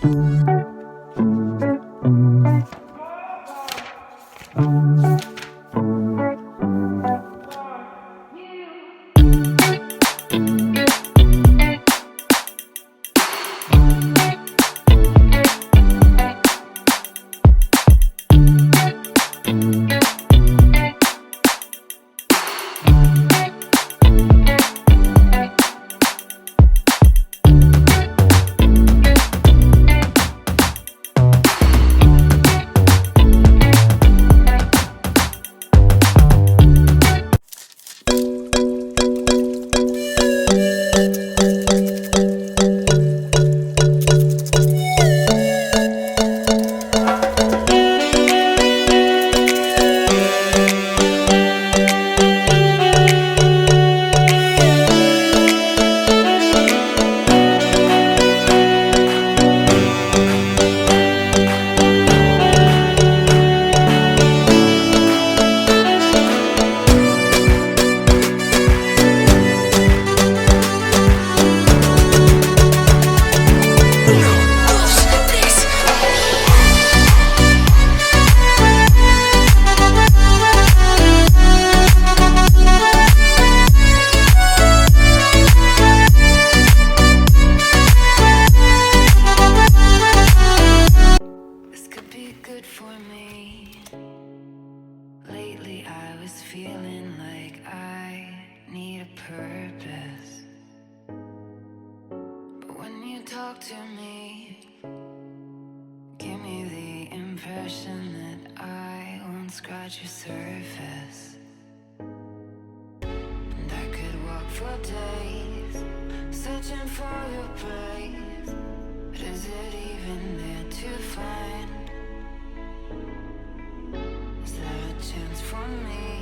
This me. Lately, I was feeling like I need a purpose. But when you talk to me, give me the impression that I won't scratch your surface. And I could walk for days, searching for your praise. But is it even there to find? For me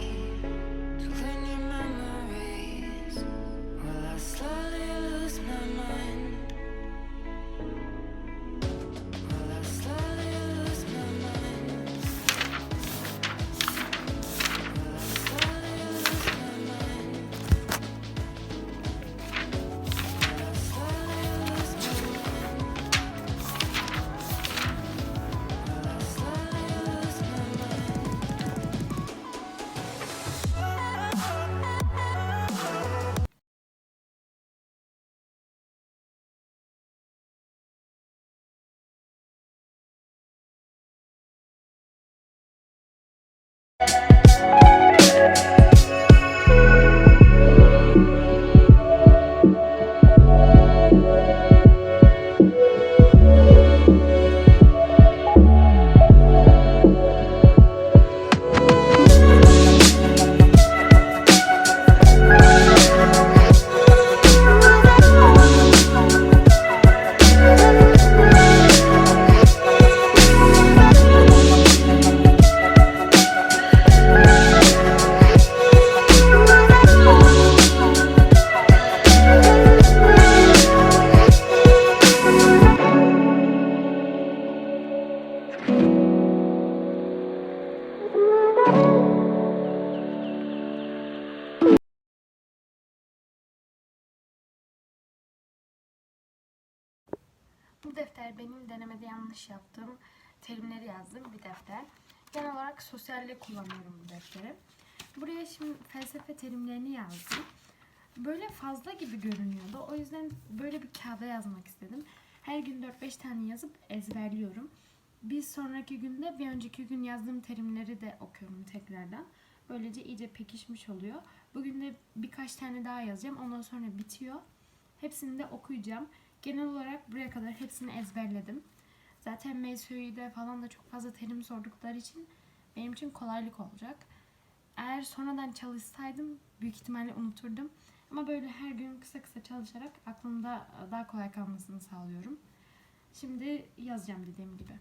Bu defter benim denemede yanlış yaptığım terimleri yazdığım bir defter. Genel olarak sosyalde kullanıyorum bu defteri. Buraya şimdi felsefe terimlerini yazdım. Böyle fazla gibi görünüyordu. O yüzden böyle bir kağıda yazmak istedim. Her gün 4-5 tane yazıp ezberliyorum. Bir sonraki günde bir önceki gün yazdığım terimleri de okuyorum tekrardan. Böylece iyice pekişmiş oluyor. Bugün de birkaç tane daha yazacağım. Ondan sonra bitiyor. Hepsini de okuyacağım. Genel olarak buraya kadar hepsini ezberledim. Zaten MSÜ'de falan da çok fazla terim sordukları için benim için kolaylık olacak. Eğer sonradan çalışsaydım büyük ihtimalle unuturdum. Ama böyle her gün kısa kısa çalışarak aklımda daha kolay kalmasını sağlıyorum. Şimdi yazacağım dediğim gibi.